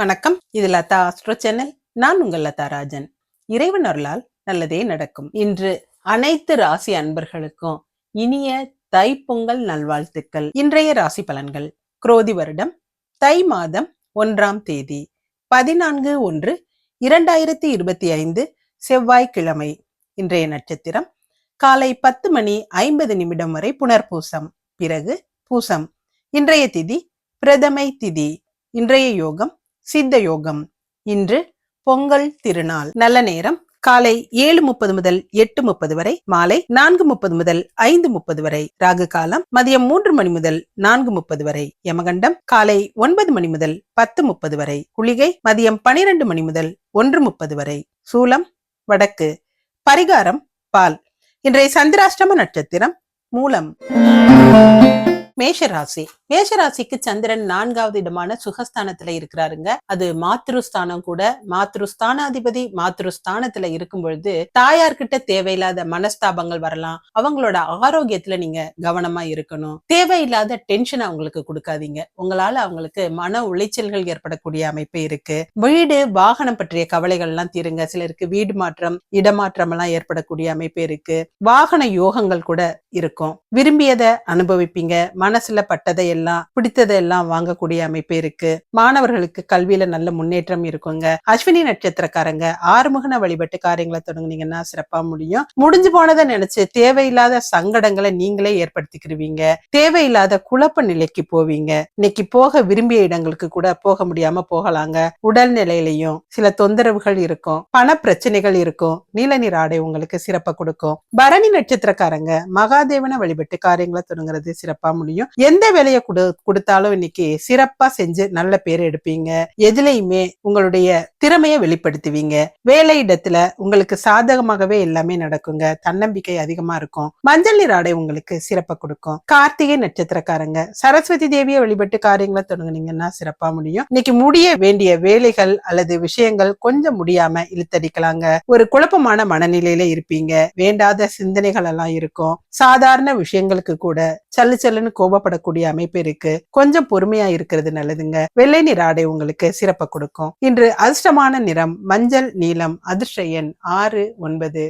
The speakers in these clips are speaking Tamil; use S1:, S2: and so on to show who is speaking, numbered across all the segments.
S1: வணக்கம் இது லதா ஆஸ்ட்ரோ சேனல் நான் உங்கள் லதா ராஜன் இறைவன் அருளால் நல்லதே நடக்கும் இன்று அனைத்து ராசி அன்பர்களுக்கும் இனிய தை பொங்கல் நல்வாழ்த்துக்கள் இன்றைய ராசி பலன்கள் குரோதி வருடம் தை மாதம் ஒன்றாம் தேதி பதினான்கு ஒன்று இரண்டாயிரத்தி இருபத்தி ஐந்து செவ்வாய்க்கிழமை இன்றைய நட்சத்திரம் காலை பத்து மணி ஐம்பது நிமிடம் வரை புனர்பூசம் பிறகு பூசம் இன்றைய திதி பிரதமை திதி இன்றைய யோகம் சித்த யோகம் இன்று பொங்கல் திருநாள் நல்ல நேரம் காலை ஏழு முப்பது முதல் எட்டு முப்பது வரை மாலை நான்கு முப்பது முதல் ஐந்து முப்பது வரை ராகு காலம் மதியம் மூன்று மணி முதல் நான்கு முப்பது வரை யமகண்டம் காலை ஒன்பது மணி முதல் பத்து முப்பது வரை குளிகை மதியம் பனிரெண்டு மணி முதல் ஒன்று முப்பது வரை சூலம் வடக்கு பரிகாரம் பால் இன்றைய சந்திராஷ்டம நட்சத்திரம் மூலம் மேஷராசி மேஷராசிக்கு சந்திரன் நான்காவது இடமான சுகஸ்தானத்துல இருக்கிறாருங்க அது மாத்ருஸ்தானம் கூட மாத்ருஸ்தானாதிபதி மாத்ருஸ்தானத்துல இருக்கும் பொழுது தாயார்கிட்ட தேவையில்லாத மனஸ்தாபங்கள் வரலாம் அவங்களோட ஆரோக்கியத்துல நீங்க கவனமா இருக்கணும் தேவையில்லாத டென்ஷன் அவங்களுக்கு கொடுக்காதீங்க உங்களால அவங்களுக்கு மன உளைச்சல்கள் ஏற்படக்கூடிய அமைப்பு இருக்கு வீடு வாகனம் பற்றிய கவலைகள் எல்லாம் தீருங்க சிலருக்கு வீடு மாற்றம் இடமாற்றம் எல்லாம் ஏற்படக்கூடிய அமைப்பு இருக்கு வாகன யோகங்கள் கூட இருக்கும் விரும்பியதை அனுபவிப்பீங்க மனசுல பட்டதை எல்லாம் பிடித்ததை எல்லாம் வாங்கக்கூடிய அமைப்பு இருக்கு மாணவர்களுக்கு கல்வியில நல்ல முன்னேற்றம் இருக்குங்க அஸ்வினி நட்சத்திரக்காரங்க ஆறுமுகன வழிபட்டு காரியங்களை தொடங்குனீங்கன்னா சிறப்பா முடியும் முடிஞ்சு போனதை நினைச்சு தேவையில்லாத சங்கடங்களை நீங்களே ஏற்படுத்திக்கிருவீங்க தேவையில்லாத குழப்ப நிலைக்கு போவீங்க இன்னைக்கு போக விரும்பிய இடங்களுக்கு கூட போக முடியாம போகலாங்க உடல் நிலையிலையும் சில தொந்தரவுகள் இருக்கும் பண பிரச்சனைகள் இருக்கும் நீர் ஆடை உங்களுக்கு சிறப்பா கொடுக்கும் பரணி நட்சத்திரக்காரங்க மகாதேவனை வழிபட்டு காரியங்களை தொடங்குறது சிறப்பா முடியும் முடியும் எந்த வேலையை கொடுத்தாலும் இன்னைக்கு சிறப்பா செஞ்சு நல்ல பேர் எடுப்பீங்க எதுலையுமே உங்களுடைய திறமையை வெளிப்படுத்துவீங்க வேலை இடத்துல உங்களுக்கு சாதகமாகவே எல்லாமே நடக்குங்க தன்னம்பிக்கை அதிகமா இருக்கும் மஞ்சள் நீர் ஆடை உங்களுக்கு சிறப்பை கொடுக்கும் கார்த்திகை நட்சத்திரக்காரங்க சரஸ்வதி தேவியை வழிபட்டு காரியங்களை தொடங்குனீங்கன்னா சிறப்பா முடியும் இன்னைக்கு முடிய வேண்டிய வேலைகள் அல்லது விஷயங்கள் கொஞ்சம் முடியாம இழுத்தடிக்கலாங்க ஒரு குழப்பமான மனநிலையில இருப்பீங்க வேண்டாத சிந்தனைகள் எல்லாம் இருக்கும் சாதாரண விஷயங்களுக்கு கூட சல்லு சல்லுன்னு கோபப்படக்கூடிய அமைப்பு இருக்கு கொஞ்சம் பொறுமையா இருக்கிறது நல்லதுங்க வெள்ளை நிற ஆடை உங்களுக்கு சிறப்பை கொடுக்கும் இன்று அதிர்ஷ்டமான நிறம் மஞ்சள் நீலம் அதிர்ஷ்ட எண் ஆறு ஒன்பது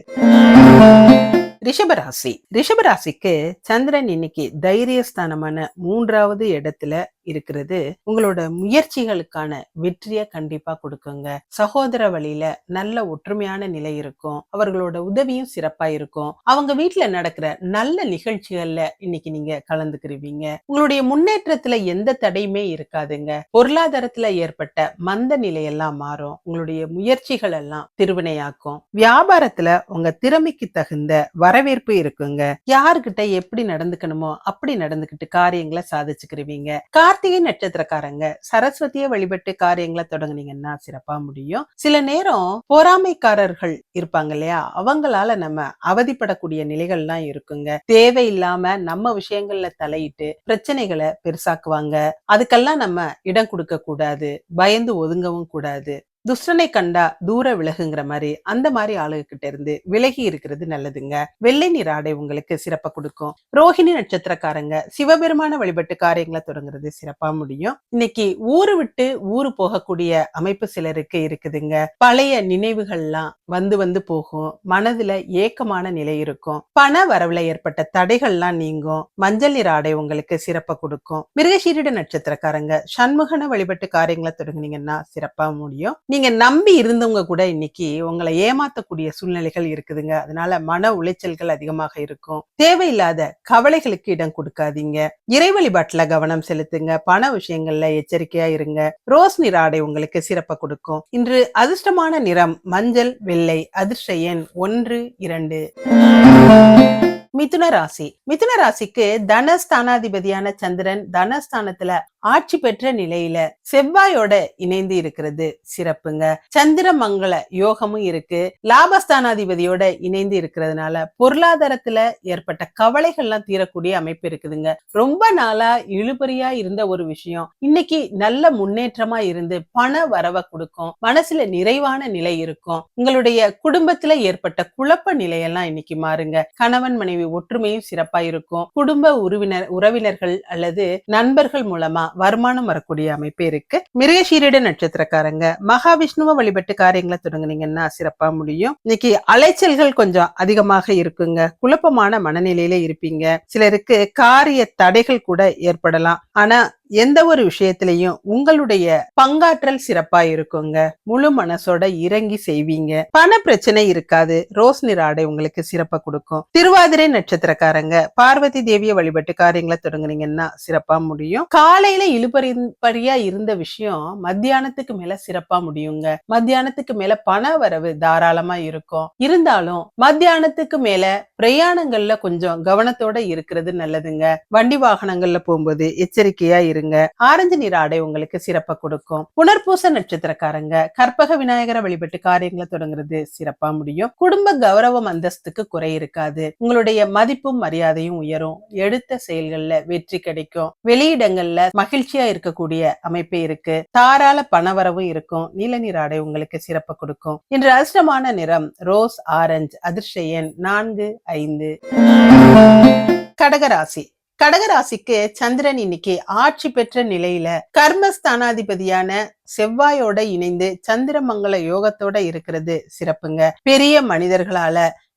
S1: ரிஷபராசி ரிஷபராசிக்கு சந்திரன் இன்னைக்கு தைரியஸ்தானமான மூன்றாவது இடத்துல இருக்கிறது உங்களோட முயற்சிகளுக்கான வெற்றிய கண்டிப்பா கொடுக்குங்க சகோதர வழியில நல்ல ஒற்றுமையான நிலை இருக்கும் அவர்களோட உதவியும் சிறப்பா இருக்கும் அவங்க வீட்டுல நடக்கிற நல்ல நிகழ்ச்சிகள்ல இன்னைக்கு நீங்க கலந்துக்கிருவீங்க உங்களுடைய முன்னேற்றத்துல எந்த தடையுமே இருக்காதுங்க பொருளாதாரத்துல ஏற்பட்ட மந்த நிலையெல்லாம் மாறும் உங்களுடைய முயற்சிகள் எல்லாம் திருவினையாக்கும் வியாபாரத்துல உங்க திறமைக்கு தகுந்த வரவேற்பு இருக்குங்க யாருக்கிட்ட எப்படி நடந்துக்கணுமோ அப்படி நடந்துகிட்டு காரியங்களை சாதிச்சுக்கிருவீங்க கார் கார்த்திகை நட்சத்திரக்காரங்க சரஸ்வதியை வழிபட்டு காரியங்களை தொடங்குனீங்கன்னா சிறப்பா முடியும் சில நேரம் பொறாமைக்காரர்கள் இருப்பாங்க இல்லையா அவங்களால நம்ம அவதிப்படக்கூடிய நிலைகள்லாம் இருக்குங்க தேவையில்லாம நம்ம விஷயங்கள்ல தலையிட்டு பிரச்சனைகளை பெருசாக்குவாங்க அதுக்கெல்லாம் நம்ம இடம் கொடுக்க கூடாது பயந்து ஒதுங்கவும் கூடாது துஷ்டனை கண்டா தூர விலகுங்கிற மாதிரி அந்த மாதிரி ஆளுகிட்ட இருந்து விலகி இருக்கிறது நல்லதுங்க வெள்ளை நீர் ஆடை உங்களுக்கு சிறப்பா கொடுக்கும் ரோஹிணி நட்சத்திரக்காரங்க சிவபெருமான வழிபட்டு காரியங்களை தொடங்குறது சிறப்பா முடியும் இன்னைக்கு ஊரு விட்டு ஊரு போகக்கூடிய அமைப்பு சிலருக்கு இருக்குதுங்க பழைய நினைவுகள்லாம் வந்து வந்து போகும் மனதுல ஏக்கமான நிலை இருக்கும் பண வரவுல ஏற்பட்ட தடைகள்லாம் நீங்கும் மஞ்சள் நீர் ஆடை உங்களுக்கு சிறப்பா கொடுக்கும் மிருகசீரிட நட்சத்திரக்காரங்க சண்முகன வழிபட்டு காரியங்களை தொடங்குனீங்கன்னா சிறப்பா முடியும் நீங்க நம்பி இருந்தவங்க கூட இன்னைக்கு உங்களை ஏமாத்தக்கூடிய சூழ்நிலைகள் இருக்குதுங்க அதனால மன உளைச்சல்கள் அதிகமாக இருக்கும் தேவையில்லாத கவலைகளுக்கு இடம் கொடுக்காதீங்க இறை வழிபாட்டுல கவனம் செலுத்துங்க பண விஷயங்கள்ல எச்சரிக்கையா இருங்க ரோஸ் நிற ஆடை உங்களுக்கு சிறப்பை கொடுக்கும் இன்று அதிர்ஷ்டமான நிறம் மஞ்சள் வெள்ளை அதிர்ஷ்ட எண் ஒன்று இரண்டு மிதுன ராசி மிதுன ராசிக்கு தனஸ்தானாதிபதியான சந்திரன் தனஸ்தானத்துல ஆட்சி பெற்ற நிலையில செவ்வாயோட இணைந்து இருக்கிறது சிறப்புங்க சந்திர மங்கள யோகமும் இருக்கு லாபஸ்தானாதிபதியோட இணைந்து இருக்கிறதுனால பொருளாதாரத்துல ஏற்பட்ட கவலைகள்லாம் தீரக்கூடிய அமைப்பு இருக்குதுங்க ரொம்ப நாளா இழுபறியா இருந்த ஒரு விஷயம் இன்னைக்கு நல்ல முன்னேற்றமா இருந்து பண வரவை கொடுக்கும் மனசுல நிறைவான நிலை இருக்கும் உங்களுடைய குடும்பத்துல ஏற்பட்ட குழப்ப நிலையெல்லாம் இன்னைக்கு மாறுங்க கணவன் மனைவி ஒற்றுமையும் சிறப்பா இருக்கும் குடும்ப உறவினர் உறவினர்கள் அல்லது நண்பர்கள் மூலமா வருமானம் வரக்கூடிய அமைப்பு இருக்கு மிருகசீரிட நட்சத்திரக்காரங்க மகாவிஷ்ணுவை வழிபட்டு காரியங்களை தொடங்குனீங்கன்னா சிறப்பா முடியும் இன்னைக்கு அலைச்சல்கள் கொஞ்சம் அதிகமாக இருக்குங்க குழப்பமான மனநிலையில இருப்பீங்க சிலருக்கு காரிய தடைகள் கூட ஏற்படலாம் ஆனா எந்த ஒரு விஷயத்திலையும் உங்களுடைய பங்காற்றல் சிறப்பா இருக்குங்க முழு மனசோட இறங்கி செய்வீங்க பண பிரச்சனை இருக்காது ரோஸ் ஆடை உங்களுக்கு சிறப்பா கொடுக்கும் திருவாதிரை நட்சத்திரக்காரங்க பார்வதி தேவிய வழிபட்டு காரியங்களை தொடங்குனீங்கன்னா சிறப்பா முடியும் காலையில இழுபறியா இருந்த விஷயம் மத்தியானத்துக்கு மேல சிறப்பா முடியுங்க மத்தியானத்துக்கு மேல பண வரவு தாராளமா இருக்கும் இருந்தாலும் மத்தியானத்துக்கு மேல பிரயாணங்கள்ல கொஞ்சம் கவனத்தோட இருக்கிறது நல்லதுங்க வண்டி வாகனங்கள்ல போகும்போது எச்சரிக்கையா இருக்கு பாருங்க ஆரஞ்சு நிற ஆடை உங்களுக்கு சிறப்பை கொடுக்கும் புனர்பூச நட்சத்திரக்காரங்க கற்பக விநாயகரை வழிபட்டு காரியங்களை தொடங்குறது சிறப்பா முடியும் குடும்ப கௌரவம் அந்தஸ்துக்கு குறை இருக்காது உங்களுடைய மதிப்பும் மரியாதையும் உயரும் எடுத்த செயல்கள்ல வெற்றி கிடைக்கும் வெளியிடங்கள்ல மகிழ்ச்சியா இருக்கக்கூடிய அமைப்பு இருக்கு தாராள பணவரவும் இருக்கும் நீல நீர் ஆடை உங்களுக்கு சிறப்பு கொடுக்கும் இன்று அதிர்ஷ்டமான நிறம் ரோஸ் ஆரஞ்சு எண் நான்கு ஐந்து கடகராசி கடகராசிக்கு சந்திரன் இன்னைக்கு ஆட்சி பெற்ற நிலையில கர்மஸ்தானாதிபதியான செவ்வாயோட இணைந்து மங்கள யோகத்தோட இருக்கிறது சிறப்புங்க பெரிய மனிதர்களால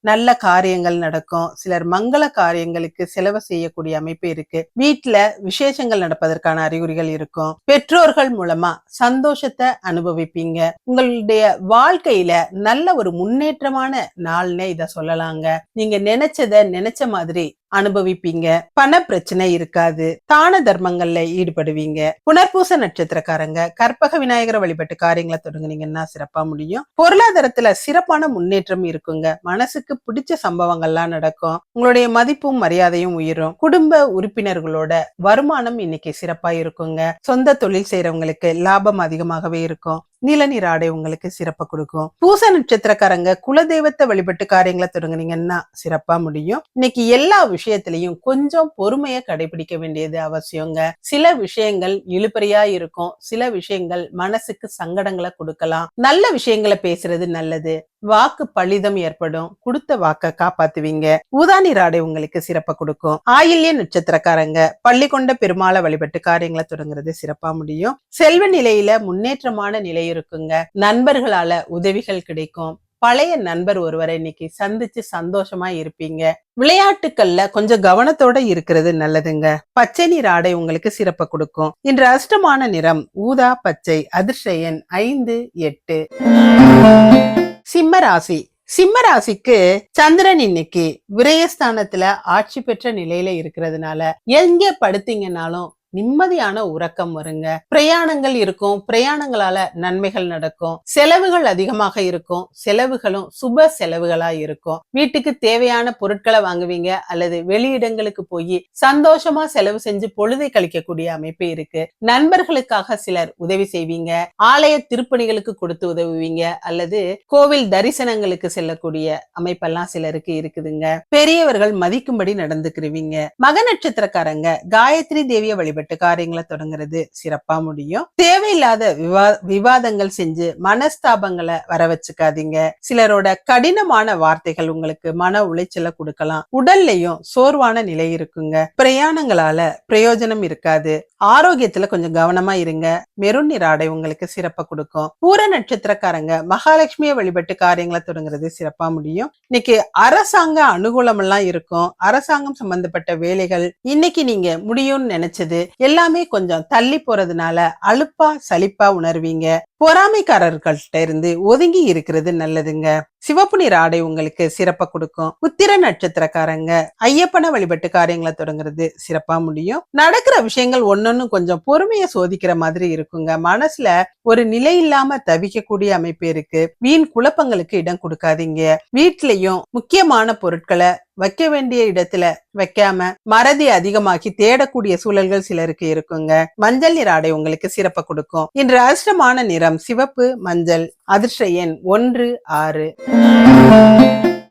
S1: நல்ல காரியங்கள் நடக்கும் சிலர் மங்கள காரியங்களுக்கு செலவு செய்யக்கூடிய அமைப்பு இருக்கு வீட்டுல விசேஷங்கள் நடப்பதற்கான அறிகுறிகள் இருக்கும் பெற்றோர்கள் மூலமா சந்தோஷத்தை அனுபவிப்பீங்க உங்களுடைய வாழ்க்கையில நல்ல ஒரு முன்னேற்றமான நாள்னே இத சொல்லலாங்க நீங்க நினைச்சத நினைச்ச மாதிரி அனுபவிப்பீங்க பண பிரச்சனை இருக்காது தான தர்மங்கள்ல ஈடுபடுவீங்க புனர்பூச நட்சத்திரக்காரங்க கற்பக விநாயகரை வழிபட்டு காரியங்களை தொடங்குனீங்கன்னா சிறப்பா முடியும் பொருளாதாரத்துல சிறப்பான முன்னேற்றம் இருக்குங்க மனசுக்கு பிடிச்ச சம்பவங்கள்லாம் நடக்கும் உங்களுடைய மதிப்பும் மரியாதையும் உயரும் குடும்ப உறுப்பினர்களோட வருமானம் இன்னைக்கு சிறப்பா இருக்குங்க சொந்த தொழில் செய்யறவங்களுக்கு லாபம் அதிகமாகவே இருக்கும் நில ஆடை உங்களுக்கு சிறப்ப கொடுக்கும் பூச நட்சத்திரக்காரங்க குலதெய்வத்தை வழிபட்டு காரியங்களை தொடங்குனீங்கன்னா சிறப்பா முடியும் இன்னைக்கு எல்லா விஷயத்திலையும் கொஞ்சம் பொறுமையை கடைபிடிக்க வேண்டியது அவசியங்க சில விஷயங்கள் இழுபறியா இருக்கும் சில விஷயங்கள் மனசுக்கு சங்கடங்களை கொடுக்கலாம் நல்ல விஷயங்களை பேசுறது நல்லது வாக்கு பழிதம் ஏற்படும் கொடுத்த வாக்க காப்பாத்துவீங்க ஊதானி ராடை உங்களுக்கு சிறப்ப கொடுக்கும் ஆயில்ய நட்சத்திரக்காரங்க பள்ளி கொண்ட பெருமாளை வழிபட்டு காரியங்களை தொடங்குறது சிறப்பா முடியும் செல்வ நிலையில முன்னேற்றமான நிலை இருக்குங்க நண்பர்களால உதவிகள் கிடைக்கும் பழைய நண்பர் ஒருவரை இன்னைக்கு சந்திச்சு சந்தோஷமா இருப்பீங்க விளையாட்டுக்கள்ல கொஞ்சம் கவனத்தோட இருக்கிறது நல்லதுங்க பச்சை நீர் ஆடை உங்களுக்கு சிறப்பு கொடுக்கும் இன்று அஷ்டமான நிறம் ஊதா பச்சை அதிர்ஷயன் ஐந்து எட்டு சிம்ம ராசி சிம்ம ராசிக்கு சந்திரன் இன்னைக்கு விரயஸ்தானத்துல ஆட்சி பெற்ற நிலையில இருக்கிறதுனால எங்க படுத்தீங்கன்னாலும் நிம்மதியான உறக்கம் வருங்க பிரயாணங்கள் இருக்கும் பிரயாணங்களால நன்மைகள் நடக்கும் செலவுகள் அதிகமாக இருக்கும் செலவுகளும் சுப செலவுகளா இருக்கும் வீட்டுக்கு தேவையான பொருட்களை வாங்குவீங்க அல்லது வெளியிடங்களுக்கு போய் சந்தோஷமா செலவு செஞ்சு பொழுதை கழிக்கக்கூடிய அமைப்பு இருக்கு நண்பர்களுக்காக சிலர் உதவி செய்வீங்க ஆலய திருப்பணிகளுக்கு கொடுத்து உதவுவீங்க அல்லது கோவில் தரிசனங்களுக்கு செல்லக்கூடிய அமைப்பெல்லாம் சிலருக்கு இருக்குதுங்க பெரியவர்கள் மதிக்கும்படி நடந்துக்கிருவீங்க மக நட்சத்திரக்காரங்க காயத்ரி தேவிய வழிபாடு வெட்டு காரியங்களை தொடங்குறது சிறப்பா முடியும் தேவையில்லாத விவா விவாதங்கள் செஞ்சு மனஸ்தாபங்களை வர வச்சுக்காதீங்க சிலரோட கடினமான வார்த்தைகள் உங்களுக்கு மன உளைச்சலை கொடுக்கலாம் உடல்லையும் சோர்வான நிலை இருக்குங்க பிரயாணங்களால பிரயோஜனம் இருக்காது ஆரோக்கியத்துல கொஞ்சம் கவனமா இருங்க மெருன் ஆடை உங்களுக்கு சிறப்ப கொடுக்கும் பூர நட்சத்திரக்காரங்க மகாலட்சுமியை வழிபட்டு காரியங்களை தொடங்குறது சிறப்பா முடியும் இன்னைக்கு அரசாங்க அனுகூலம் எல்லாம் இருக்கும் அரசாங்கம் சம்பந்தப்பட்ட வேலைகள் இன்னைக்கு நீங்க முடியும்னு நினைச்சது எல்லாமே கொஞ்சம் தள்ளி போறதுனால அழுப்பா சலிப்பா உணர்வீங்க பொறாமைக்காரர்கள்ட்ட இருந்து ஒதுங்கி இருக்கிறது நல்லதுங்க சிவப்பு நிற ஆடை உங்களுக்கு சிறப்பா கொடுக்கும் உத்திர நட்சத்திரக்காரங்க ஐயப்பன வழிபட்டு காரியங்களை தொடங்குறது சிறப்பா முடியும் நடக்கிற விஷயங்கள் ஒன்னொன்னு கொஞ்சம் பொறுமைய சோதிக்கிற மாதிரி இருக்குங்க மனசுல ஒரு நிலை இல்லாம தவிக்கக்கூடிய அமைப்பு இருக்கு வீண் குழப்பங்களுக்கு இடம் கொடுக்காதீங்க வீட்லயும் முக்கியமான பொருட்களை வைக்க வேண்டிய இடத்துல வைக்காம மறதி அதிகமாகி தேடக்கூடிய சூழல்கள் சிலருக்கு இருக்குங்க மஞ்சள் நிற ஆடை உங்களுக்கு சிறப்பு கொடுக்கும் இன்று அதிர்ஷ்டமான நிறம் சிவப்பு மஞ்சள் அதிர்ஷ்ட எண் ஒன்று ஆறு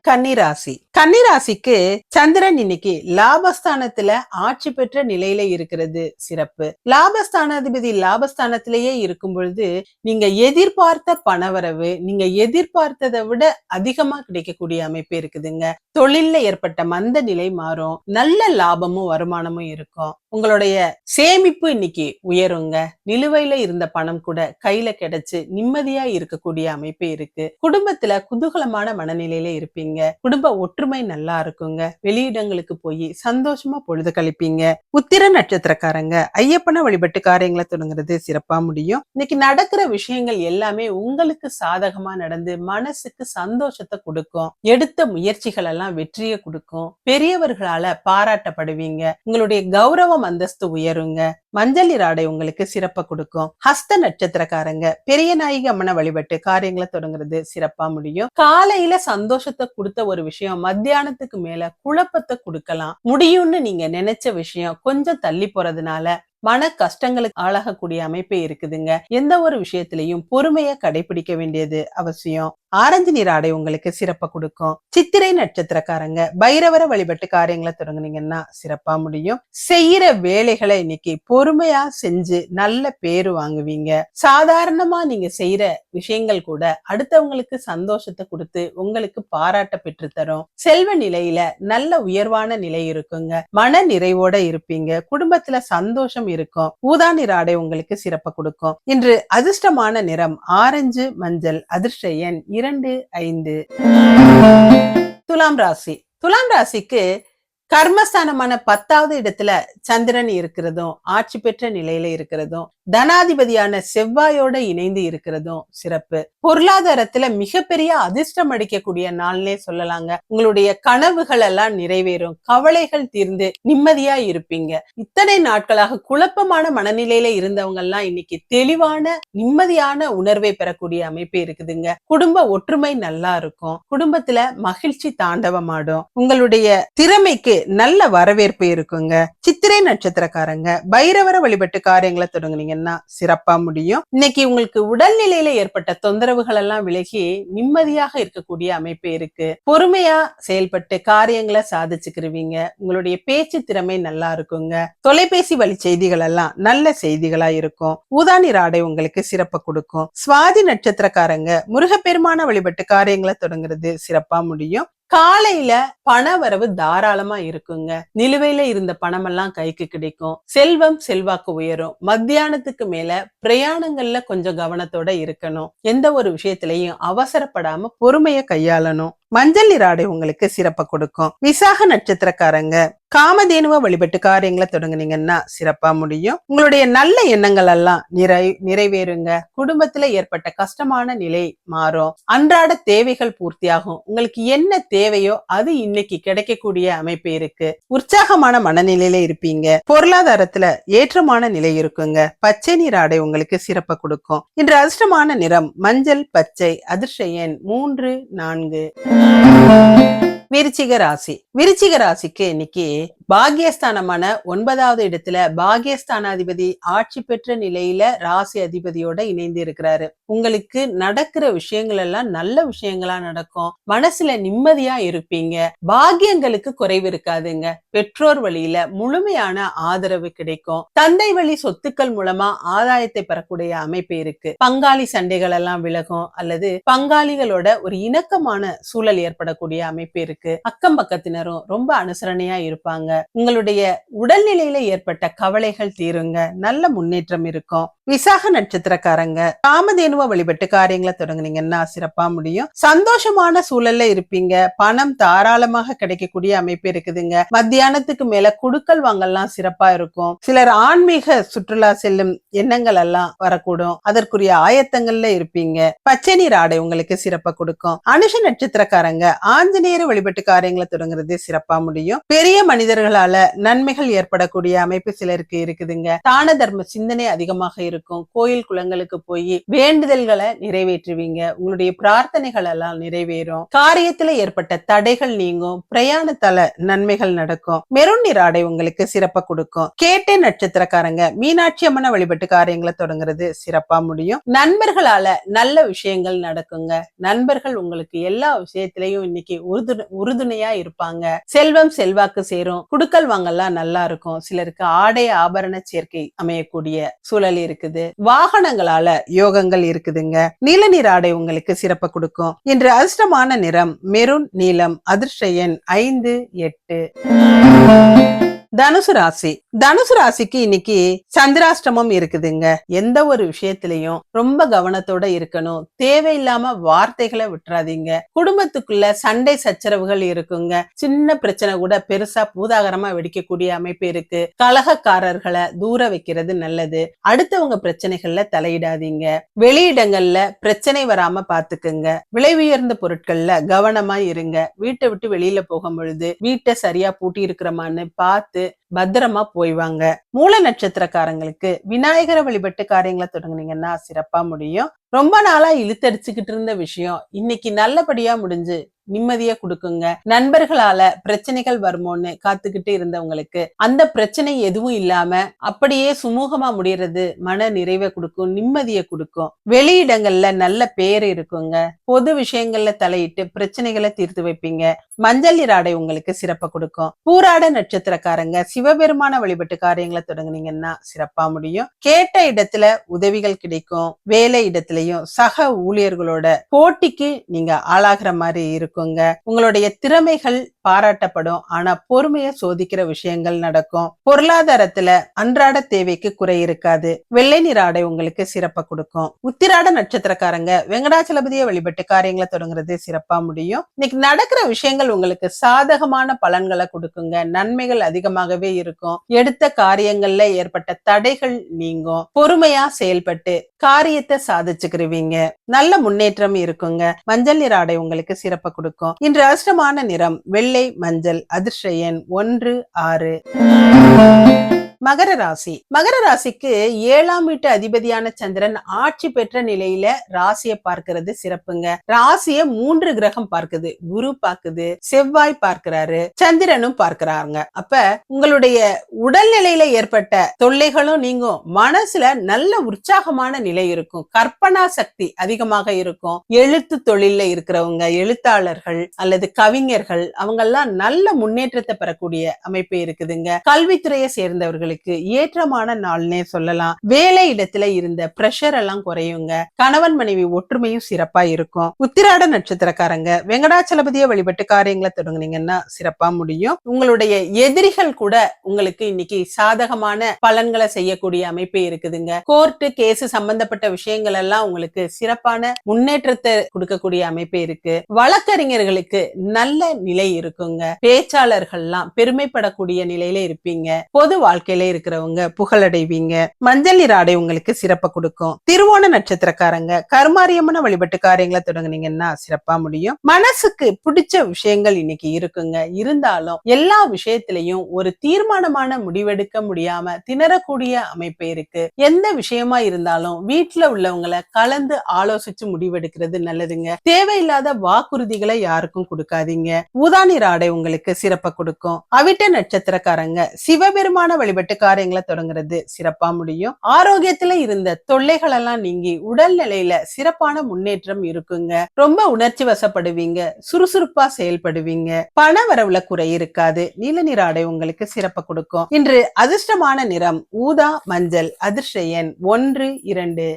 S1: கன்னிராசி கன்னிராசிக்கு சந்திரன் இன்னைக்கு லாபஸ்தானத்துல ஆட்சி பெற்ற நிலையில இருக்கிறது சிறப்பு லாபஸ்தானாதிபதி லாபஸ்தானத்திலேயே இருக்கும் பொழுது நீங்க எதிர்பார்த்த பணவரவு நீங்க எதிர்பார்த்ததை விட அதிகமா கிடைக்கக்கூடிய அமைப்பு இருக்குதுங்க தொழில்ல ஏற்பட்ட மந்த நிலை மாறும் நல்ல லாபமும் வருமானமும் இருக்கும் உங்களுடைய சேமிப்பு இன்னைக்கு உயருங்க நிலுவையில இருந்த பணம் கூட கையில கிடைச்சு நிம்மதியா இருக்கக்கூடிய அமைப்பு இருக்கு குடும்பத்துல குதூகலமான மனநிலையில இருப்பீங்க பண்ணுவீங்க குடும்ப ஒற்றுமை நல்லா இருக்குங்க வெளியிடங்களுக்கு போய் சந்தோஷமா பொழுது கழிப்பீங்க உத்திர நட்சத்திரக்காரங்க ஐயப்பன வழிபட்டு காரியங்களை தொடங்குறது சிறப்பா முடியும் இன்னைக்கு நடக்கிற விஷயங்கள் எல்லாமே உங்களுக்கு சாதகமா நடந்து மனசுக்கு சந்தோஷத்தை கொடுக்கும் எடுத்த முயற்சிகள் எல்லாம் வெற்றியை கொடுக்கும் பெரியவர்களால பாராட்டப்படுவீங்க உங்களுடைய கௌரவம் அந்தஸ்து உயருங்க மஞ்சள் உங்களுக்கு சிறப்பை கொடுக்கும் ஹஸ்த நட்சத்திரக்காரங்க பெரிய நாயகி அம்மனை வழிபட்டு காரியங்களை தொடங்குறது சிறப்பா முடியும் காலையில சந்தோஷத்தை கொடுத்த ஒரு விஷயம் மத்தியானத்துக்கு மேல குழப்பத்தை கொடுக்கலாம் முடியும்னு நீங்க நினைச்ச விஷயம் கொஞ்சம் தள்ளி போறதுனால மன கஷ்டங்களுக்கு ஆளாகக்கூடிய அமைப்பு இருக்குதுங்க எந்த ஒரு விஷயத்திலையும் பொறுமையை கடைபிடிக்க வேண்டியது அவசியம் ஆரஞ்சு நிற ஆடை உங்களுக்கு சிறப்பை கொடுக்கும் சித்திரை நட்சத்திரக்காரங்க பைரவர வழிபட்டு காரியங்களை தொடங்குனீங்கன்னா சிறப்பா முடியும் செய்யற வேலைகளை இன்னைக்கு பொறுமையா செஞ்சு நல்ல பேரு வாங்குவீங்க சாதாரணமா நீங்க செய்யற விஷயங்கள் கூட அடுத்தவங்களுக்கு சந்தோஷத்தை கொடுத்து உங்களுக்கு பாராட்ட பெற்று தரும் செல்வ நிலையில நல்ல உயர்வான நிலை இருக்குங்க மன நிறைவோட இருப்பீங்க குடும்பத்துல சந்தோஷம் இருக்கும் ஊதா நீர் ஆடை உங்களுக்கு சிறப்பை கொடுக்கும் இன்று அதிர்ஷ்டமான நிறம் ஆரஞ்சு மஞ்சள் அதிர்ஷ்ட எண் இரண்டு ஐந்து துலாம் ராசி துலாம் ராசிக்கு கர்மஸ்தானமான பத்தாவது இடத்துல சந்திரன் இருக்கிறதும் ஆட்சி பெற்ற நிலையில இருக்கிறதும் தனாதிபதியான செவ்வாயோட இணைந்து இருக்கிறதும் சிறப்பு பொருளாதாரத்துல மிகப்பெரிய அதிர்ஷ்டம் அடிக்கக்கூடிய நாள்னே சொல்லலாங்க உங்களுடைய கனவுகள் எல்லாம் நிறைவேறும் கவலைகள் தீர்ந்து நிம்மதியா இருப்பீங்க இத்தனை நாட்களாக குழப்பமான மனநிலையில இருந்தவங்க எல்லாம் இன்னைக்கு தெளிவான நிம்மதியான உணர்வை பெறக்கூடிய அமைப்பு இருக்குதுங்க குடும்ப ஒற்றுமை நல்லா இருக்கும் குடும்பத்துல மகிழ்ச்சி தாண்டவமாடும் உங்களுடைய திறமைக்கு நல்ல வரவேற்பு இருக்குங்க சித்திரை நட்சத்திரக்காரங்க பைரவரை வழிபட்டு காரியங்களை தொடங்குனீங்கன்னா சிறப்பா முடியும் இன்னைக்கு உங்களுக்கு உடல்நிலையில ஏற்பட்ட தொந்தரவுகள் எல்லாம் விலகி நிம்மதியாக இருக்கக்கூடிய அமைப்பு இருக்கு பொறுமையா செயல்பட்டு காரியங்களை சாதிச்சுக்கிருவீங்க உங்களுடைய பேச்சு திறமை நல்லா இருக்குங்க தொலைபேசி வழி செய்திகள் எல்லாம் நல்ல செய்திகளா இருக்கும் ஊதாணி ஆடை உங்களுக்கு சிறப்பை கொடுக்கும் சுவாதி நட்சத்திரக்காரங்க முருகப்பெருமான வழிபட்டு காரியங்களை தொடங்குறது சிறப்பா முடியும் காலையில பண வரவு தாராளமா இருக்குங்க நிலுவையில இருந்த பணமெல்லாம் கைக்கு கிடைக்கும் செல்வம் செல்வாக்கு உயரும் மத்தியானத்துக்கு மேல பிரயாணங்கள்ல கொஞ்சம் கவனத்தோட இருக்கணும் எந்த ஒரு விஷயத்திலையும் அவசரப்படாம பொறுமைய கையாளணும் மஞ்சள் நிற ஆடை உங்களுக்கு சிறப்பை கொடுக்கும் விசாக நட்சத்திரக்காரங்க காமதேனுவ வழிபட்டு காரியங்களை தொடங்குனீங்கன்னா சிறப்பா முடியும் உங்களுடைய நல்ல எண்ணங்கள் எல்லாம் நிறை நிறைவேறுங்க குடும்பத்துல ஏற்பட்ட கஷ்டமான நிலை மாறும் அன்றாட தேவைகள் பூர்த்தியாகும் உங்களுக்கு என்ன தேவையோ அது இன்னைக்கு கிடைக்கக்கூடிய அமைப்பு இருக்கு உற்சாகமான மனநிலையில இருப்பீங்க பொருளாதாரத்துல ஏற்றமான நிலை இருக்குங்க பச்சை நீராடை ஆடை உங்களுக்கு சிறப்பை கொடுக்கும் இன்று அதிர்ஷ்டமான நிறம் மஞ்சள் பச்சை அதிர்ஷ எண் மூன்று நான்கு விருச்சிக ராசி விருச்சிக ராசிக்கு இன்னைக்கு பாகியஸ்தானமான ஒன்பதாவது இடத்துல பாகியஸ்தானாதிபதி ஆட்சி பெற்ற நிலையில ராசி அதிபதியோட இணைந்து இருக்கிறாரு உங்களுக்கு நடக்கிற விஷயங்கள் எல்லாம் நல்ல விஷயங்களா நடக்கும் மனசுல நிம்மதியா இருப்பீங்க பாகியங்களுக்கு குறைவு இருக்காதுங்க பெற்றோர் வழியில முழுமையான ஆதரவு கிடைக்கும் தந்தை வழி சொத்துக்கள் மூலமா ஆதாயத்தை பெறக்கூடிய அமைப்பு இருக்கு பங்காளி சண்டைகள் எல்லாம் விலகும் அல்லது பங்காளிகளோட ஒரு இணக்கமான சூழல் ஏற்படக்கூடிய அமைப்பு இருக்கு அக்கம் பக்கத்தினரும் ரொம்ப அனுசரணையா இருப்பாங்க உங்களுடைய உடல்நிலையில ஏற்பட்ட கவலைகள் தீருங்க நல்ல முன்னேற்றம் இருக்கும் விசாக நட்சத்திரக்காரங்க தாமதேனுவ வழிபட்டு காரியங்களை தொடங்குனீங்கன்னா சிறப்பா முடியும் சந்தோஷமான சூழல்ல இருப்பீங்க பணம் தாராளமாக கிடைக்கக்கூடிய அமைப்பு இருக்குதுங்க மத்தியானத்துக்கு மேல குடுக்கல் வாங்கல்லாம் சிறப்பா இருக்கும் சிலர் ஆன்மீக சுற்றுலா செல்லும் எண்ணங்கள் எல்லாம் வரக்கூடும் அதற்குரிய ஆயத்தங்கள்ல இருப்பீங்க பச்சை நீர் ஆடை உங்களுக்கு சிறப்பா கொடுக்கும் அனுஷ நட்சத்திரக்காரங்க ஆஞ்சநேயர் வழிபட்டு காரியங்களை தொடங்குறது சிறப்பா முடியும் பெரிய மனிதர்களால நன்மைகள் ஏற்படக்கூடிய அமைப்பு சிலருக்கு இருக்குதுங்க தான தர்ம சிந்தனை அதிகமாக இருக்கும் இருக்கும் கோயில் குளங்களுக்கு போய் வேண்டுதல்களை நிறைவேற்றுவீங்க உங்களுடைய பிரார்த்தனைகள் எல்லாம் நிறைவேறும் காரியத்துல ஏற்பட்ட தடைகள் நீங்கும் பிரயாணத்தால நன்மைகள் நடக்கும் மெருண் நீர் ஆடை உங்களுக்கு சிறப்பா கொடுக்கும் கேட்டே நட்சத்திரக்காரங்க மீனாட்சி அம்மனை வழிபட்டு காரியங்களை தொடங்குறது சிறப்பா முடியும் நண்பர்களால நல்ல விஷயங்கள் நடக்குங்க நண்பர்கள் உங்களுக்கு எல்லா விஷயத்திலையும் இன்னைக்கு உறுது உறுதுணையா இருப்பாங்க செல்வம் செல்வாக்கு சேரும் குடுக்கல் வாங்கல்லாம் நல்லா இருக்கும் சிலருக்கு ஆடை ஆபரண சேர்க்கை அமையக்கூடிய சூழல் இருக்கு இருக்குது வாகனங்களால யோகங்கள் இருக்குதுங்க நீல நிற ஆடை உங்களுக்கு சிறப்பு கொடுக்கும் இன்று அதிர்ஷ்டமான நிறம் மெருன் நீலம் அதிர்ஷ்ட எண் ஐந்து எட்டு தனுசு ராசி தனுசு ராசிக்கு இன்னைக்கு சந்திராஷ்டமம் இருக்குதுங்க எந்த ஒரு விஷயத்திலையும் ரொம்ப கவனத்தோட இருக்கணும் தேவையில்லாம வார்த்தைகளை விட்டுறாதீங்க குடும்பத்துக்குள்ள சண்டை சச்சரவுகள் இருக்குங்க சின்ன பிரச்சனை கூட பெருசா பூதாகரமா வெடிக்கக்கூடிய அமைப்பு இருக்கு கலகக்காரர்களை தூர வைக்கிறது நல்லது அடுத்தவங்க பிரச்சனைகள்ல தலையிடாதீங்க வெளியிடங்கள்ல பிரச்சனை வராம பாத்துக்குங்க விலை உயர்ந்த பொருட்கள்ல கவனமா இருங்க வீட்டை விட்டு வெளியில போகும் பொழுது வீட்டை சரியா பூட்டி இருக்கிறமான்னு பார்த்து it பத்திரமா போய்வாங்க மூல நட்சத்திரக்காரங்களுக்கு விநாயகரை வழிபட்டு காரியங்களை தொடங்குனீங்கன்னா சிறப்பா முடியும் ரொம்ப நாளா இழுத்தடிச்சுக்கிட்டு இருந்த விஷயம் இன்னைக்கு நல்லபடியா முடிஞ்சு நிம்மதியா கொடுக்குங்க நண்பர்களால பிரச்சனைகள் வருமோன்னு காத்துக்கிட்டு இருந்தவங்களுக்கு அந்த பிரச்சனை எதுவும் இல்லாம அப்படியே சுமூகமா முடியறது மன நிறைவை கொடுக்கும் நிம்மதியை கொடுக்கும் வெளியிடங்கள்ல நல்ல பேர் இருக்குங்க பொது விஷயங்கள்ல தலையிட்டு பிரச்சனைகளை தீர்த்து வைப்பீங்க மஞ்சள் இராடை உங்களுக்கு சிறப்பை கொடுக்கும் பூராட நட்சத்திரக்காரங்க சிவபெருமான வழிபட்டு காரியங்களை தொடங்குனீங்கன்னா சிறப்பா முடியும் கேட்ட இடத்துல உதவிகள் கிடைக்கும் வேலை இடத்துலயும் சக ஊழியர்களோட போட்டிக்கு நீங்க ஆளாகிற மாதிரி இருக்குங்க உங்களுடைய திறமைகள் பாராட்டப்படும் ஆனா பொறுமைய சோதிக்கிற விஷயங்கள் நடக்கும் பொருளாதாரத்துல அன்றாட தேவைக்கு குறை இருக்காது வெள்ளை நிற ஆடை உங்களுக்கு சிறப்ப கொடுக்கும் உத்திராட நட்சத்திரக்காரங்க வெங்கடாச்சலபதியை வழிபட்டு காரியங்களை தொடங்குறது சிறப்பா முடியும் இன்னைக்கு நடக்கிற விஷயங்கள் உங்களுக்கு சாதகமான பலன்களை கொடுக்குங்க நன்மைகள் அதிகமாகவே நல்லாவே இருக்கும் எடுத்த காரியங்கள்ல ஏற்பட்ட தடைகள் நீங்கும் பொறுமையா செயல்பட்டு காரியத்தை சாதிச்சுக்கிருவீங்க நல்ல முன்னேற்றம் இருக்குங்க மஞ்சள் நிற ஆடை உங்களுக்கு சிறப்பு கொடுக்கும் இன்று அதிர்ஷ்டமான நிறம் வெள்ளை மஞ்சள் எண் ஒன்று ஆறு மகர ராசி மகர ராசிக்கு ஏழாம் வீட்டு அதிபதியான சந்திரன் ஆட்சி பெற்ற நிலையில ராசியை பார்க்கிறது சிறப்புங்க ராசிய மூன்று கிரகம் பார்க்குது குரு பார்க்குது செவ்வாய் பார்க்கிறாரு சந்திரனும் பார்க்கிறாருங்க அப்ப உங்களுடைய உடல்நிலையில ஏற்பட்ட தொல்லைகளும் நீங்கும் மனசுல நல்ல உற்சாகமான நிலை இருக்கும் கற்பனா சக்தி அதிகமாக இருக்கும் எழுத்து தொழில்ல இருக்கிறவங்க எழுத்தாளர்கள் அல்லது கவிஞர்கள் அவங்க எல்லாம் நல்ல முன்னேற்றத்தை பெறக்கூடிய அமைப்பு இருக்குதுங்க கல்வித்துறையை சேர்ந்தவர்கள் அவர்களுக்கு ஏற்றமான நாள்னே சொல்லலாம் வேலை இடத்துல இருந்த பிரஷர் எல்லாம் குறையுங்க கணவன் மனைவி ஒற்றுமையும் சிறப்பா இருக்கும் உத்திராட நட்சத்திரக்காரங்க வெங்கடாச்சலபதிய வழிபட்டு காரியங்களை தொடங்குனீங்கன்னா சிறப்பா முடியும் உங்களுடைய எதிரிகள் கூட உங்களுக்கு இன்னைக்கு சாதகமான பலன்களை செய்யக்கூடிய அமைப்பு இருக்குதுங்க கோர்ட்டு கேஸ் சம்பந்தப்பட்ட விஷயங்கள் எல்லாம் உங்களுக்கு சிறப்பான முன்னேற்றத்தை கொடுக்கக்கூடிய அமைப்பு இருக்கு வழக்கறிஞர்களுக்கு நல்ல நிலை இருக்குங்க பேச்சாளர்கள்லாம் பெருமைப்படக்கூடிய நிலையில இருப்பீங்க பொது வாழ்க்கையில நிலையில இருக்கிறவங்க புகழடைவீங்க மஞ்சள் நீர் ஆடை உங்களுக்கு சிறப்பை கொடுக்கும் திருவோண நட்சத்திரக்காரங்க கருமாரியம்மன வழிபட்டு காரியங்களை தொடங்குனீங்கன்னா சிறப்பா முடியும் மனசுக்கு பிடிச்ச விஷயங்கள் இன்னைக்கு இருக்குங்க இருந்தாலும் எல்லா விஷயத்திலையும் ஒரு தீர்மானமான முடிவெடுக்க முடியாம திணறக்கூடிய அமைப்பு இருக்கு எந்த விஷயமா இருந்தாலும் வீட்டுல உள்ளவங்களை கலந்து ஆலோசிச்சு முடிவெடுக்கிறது நல்லதுங்க தேவையில்லாத வாக்குறுதிகளை யாருக்கும் கொடுக்காதீங்க ஊதானிர் ஆடை உங்களுக்கு சிறப்பை கொடுக்கும் அவிட்ட நட்சத்திரக்காரங்க சிவபெருமான வழிபட்டு பட்டு காரியங்களை தொடங்குறது சிறப்பா முடியும் ஆரோக்கியத்துல இருந்த தொல்லைகள் எல்லாம் நீங்கி உடல்நிலையில சிறப்பான முன்னேற்றம் இருக்குங்க ரொம்ப உணர்ச்சி வசப்படுவீங்க சுறுசுறுப்பா செயல்படுவீங்க பண வரவுல குறை இருக்காது நீல நிற உங்களுக்கு சிறப்பு கொடுக்கும் இன்று அதிர்ஷ்டமான நிறம் ஊதா மஞ்சள் அதிர்ஷ்ட எண் ஒன்று இரண்டு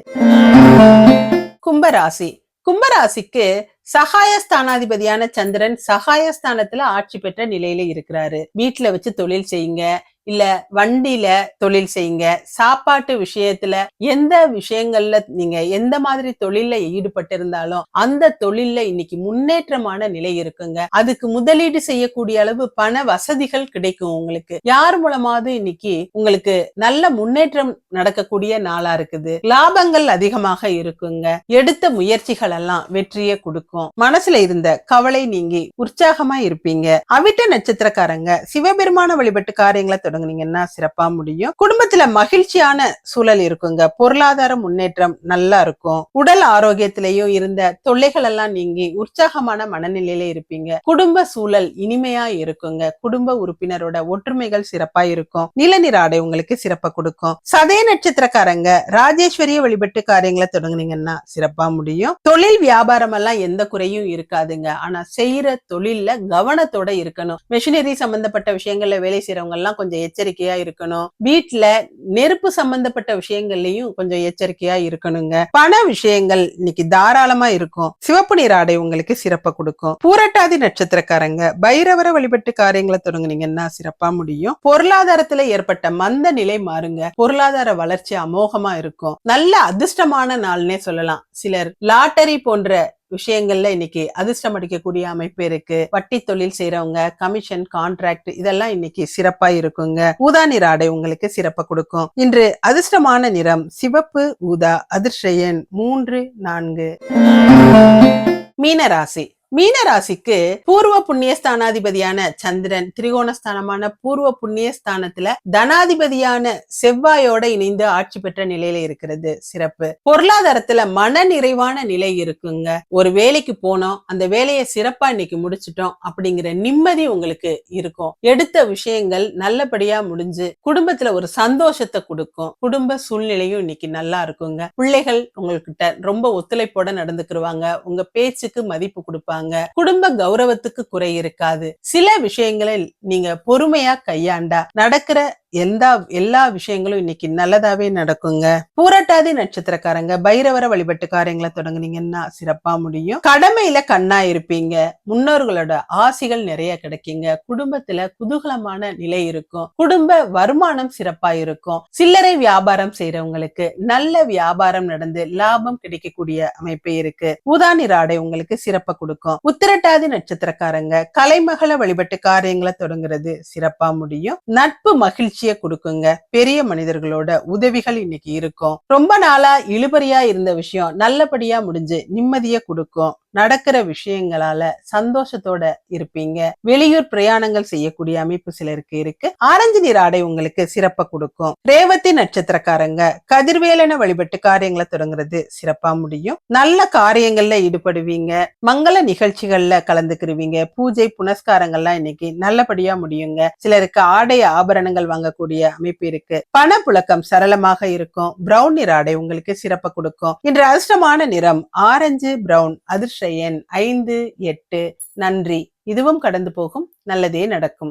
S1: கும்பராசி கும்பராசிக்கு சகாயஸ்தானாதிபதியான சந்திரன் சகாயஸ்தானத்துல ஆட்சி பெற்ற நிலையில இருக்கிறாரு வீட்டுல வச்சு தொழில் செய்யுங்க இல்ல வண்டியில தொழில் செய்யுங்க சாப்பாட்டு விஷயத்துல எந்த விஷயங்கள்ல நீங்க எந்த மாதிரி தொழில ஈடுபட்டு இருந்தாலும் அந்த தொழில்ல இன்னைக்கு முன்னேற்றமான நிலை இருக்குங்க அதுக்கு முதலீடு செய்யக்கூடிய அளவு பண வசதிகள் கிடைக்கும் உங்களுக்கு யார் மூலமாவது இன்னைக்கு உங்களுக்கு நல்ல முன்னேற்றம் நடக்கக்கூடிய நாளா இருக்குது லாபங்கள் அதிகமாக இருக்குங்க எடுத்த முயற்சிகள் எல்லாம் வெற்றியை கொடுக்கும் மனசுல இருந்த கவலை நீங்கி உற்சாகமா இருப்பீங்க அவிட்ட நட்சத்திரக்காரங்க சிவபெருமான வழிபட்டு காரியங்களை தொடங்குனீங்கன்னா சிறப்பா முடியும் குடும்பத்துல மகிழ்ச்சியான சூழல் இருக்குங்க பொருளாதார முன்னேற்றம் நல்லா இருக்கும் உடல் ஆரோக்கியத்திலையும் இருந்த தொல்லைகள் எல்லாம் நீங்கி உற்சாகமான மனநிலையில இருப்பீங்க குடும்ப சூழல் இனிமையா இருக்குங்க குடும்ப உறுப்பினரோட ஒற்றுமைகள் சிறப்பா இருக்கும் நிலநீர் ஆடை உங்களுக்கு சிறப்பா கொடுக்கும் சதய நட்சத்திரக்காரங்க ராஜேஸ்வரிய வழிபட்டு காரியங்களை தொடங்குனீங்கன்னா சிறப்பா முடியும் தொழில் வியாபாரம் எல்லாம் எந்த குறையும் இருக்காதுங்க ஆனா செய்யற தொழில்ல கவனத்தோட இருக்கணும் மெஷினரி சம்பந்தப்பட்ட விஷயங்கள்ல வேலை செய்யறவங்க எல்லாம் கொஞ்சம் எச்சரிக்கையா இருக்கணும் வீட்டுல நெருப்பு சம்பந்தப்பட்ட விஷயங்கள்லயும் கொஞ்சம் எச்சரிக்கையா இருக்கணுங்க பண விஷயங்கள் இன்னைக்கு தாராளமா இருக்கும் சிவப்பு நீர் ஆடை உங்களுக்கு சிறப்பா கொடுக்கும் பூரட்டாதி நட்சத்திரக்காரங்க பைரவர வழிபட்டு காரியங்களை தொடங்குனீங்கன்னா சிறப்பா முடியும் பொருளாதாரத்துல ஏற்பட்ட மந்த நிலை மாறுங்க பொருளாதார வளர்ச்சி அமோகமா இருக்கும் நல்ல அதிர்ஷ்டமான நாள்னே சொல்லலாம் சிலர் லாட்டரி போன்ற விஷயங்கள்ல இன்னைக்கு அதிர்ஷ்டம் அடிக்கக்கூடிய அமைப்பு இருக்கு வட்டி தொழில் செய்யறவங்க கமிஷன் கான்ட்ராக்ட் இதெல்லாம் இன்னைக்கு சிறப்பா இருக்குங்க ஊதா நிற ஆடை உங்களுக்கு சிறப்ப கொடுக்கும் இன்று அதிர்ஷ்டமான நிறம் சிவப்பு ஊதா அதிர்ஷயன் மூன்று நான்கு மீனராசி மீனராசிக்கு பூர்வ புண்ணிய ஸ்தானாதிபதியான சந்திரன் திரிகோணஸ்தானமான பூர்வ புண்ணிய ஸ்தானத்துல தனாதிபதியான செவ்வாயோட இணைந்து ஆட்சி பெற்ற நிலையில இருக்கிறது சிறப்பு பொருளாதாரத்துல மன நிறைவான நிலை இருக்குங்க ஒரு வேலைக்கு போனோம் அந்த வேலையை சிறப்பா இன்னைக்கு முடிச்சிட்டோம் அப்படிங்கிற நிம்மதி உங்களுக்கு இருக்கும் எடுத்த விஷயங்கள் நல்லபடியா முடிஞ்சு குடும்பத்துல ஒரு சந்தோஷத்தை கொடுக்கும் குடும்ப சூழ்நிலையும் இன்னைக்கு நல்லா இருக்குங்க பிள்ளைகள் உங்கள்கிட்ட ரொம்ப ஒத்துழைப்போட நடந்துக்கிருவாங்க உங்க பேச்சுக்கு மதிப்பு கொடுப்பாங்க பண்ணுவாங்க குடும்ப கௌரவத்துக்கு குறை இருக்காது சில விஷயங்களில் நீங்க பொறுமையா கையாண்டா நடக்கிற எந்த எல்லா விஷயங்களும் இன்னைக்கு நல்லதாவே நடக்குங்க பூரட்டாதி நட்சத்திரக்காரங்க பைரவர வழிபட்டுக்காரங்களை தொடங்குனீங்கன்னா சிறப்பா முடியும் கடமையில கண்ணா இருப்பீங்க முன்னோர்களோட ஆசிகள் நிறைய கிடைக்குங்க குடும்பத்துல குதூகலமான நிலை இருக்கும் குடும்ப வருமானம் சிறப்பா இருக்கும் சில்லறை வியாபாரம் செய்யறவங்களுக்கு நல்ல வியாபாரம் நடந்து லாபம் கிடைக்கக்கூடிய அமைப்பு இருக்கு உதானிர ஆடை உங்களுக்கு சிறப்பா கொடுக்கும் உத்திரட்டாதி நட்சத்திரக்காரங்க கலைமகள வழிபட்டு காரியங்களை தொடங்குறது சிறப்பா முடியும் நட்பு மகிழ்ச்சி மகிழ்ச்சியை கொடுக்குங்க பெரிய மனிதர்களோட உதவிகள் இன்னைக்கு இருக்கும் ரொம்ப நாளா இழுபறியா இருந்த விஷயம் நல்லபடியா முடிஞ்சு நிம்மதிய கொடுக்கும் நடக்கிற விஷயங்களால சந்தோஷத்தோட இருப்பீங்க வெளியூர் பிரயாணங்கள் செய்யக்கூடிய அமைப்பு சிலருக்கு இருக்கு ஆரஞ்சு நீர் ஆடை உங்களுக்கு சிறப்பா கொடுக்கும் ரேவதி நட்சத்திரக்காரங்க கதிர்வேலன வழிபட்டு காரியங்களை தொடங்குறது சிறப்பா முடியும் நல்ல காரியங்கள்ல ஈடுபடுவீங்க மங்கள நிகழ்ச்சிகள்ல கலந்துக்கிருவீங்க பூஜை புனஸ்காரங்கள்லாம் இன்னைக்கு நல்லபடியா முடியுங்க சிலருக்கு ஆடை ஆபரணங்கள் வாங்க வழங்கக்கூடிய அமைப்பு இருக்கு பணப்புழக்கம் சரளமாக இருக்கும் பிரவுன் நிற ஆடை உங்களுக்கு சிறப்பு கொடுக்கும் இன்று அதிர்ஷ்டமான நிறம் ஆரஞ்சு பிரவுன் அதிர்ஷ்ட எண் ஐந்து எட்டு நன்றி இதுவும் கடந்து போகும் நல்லதே நடக்கும்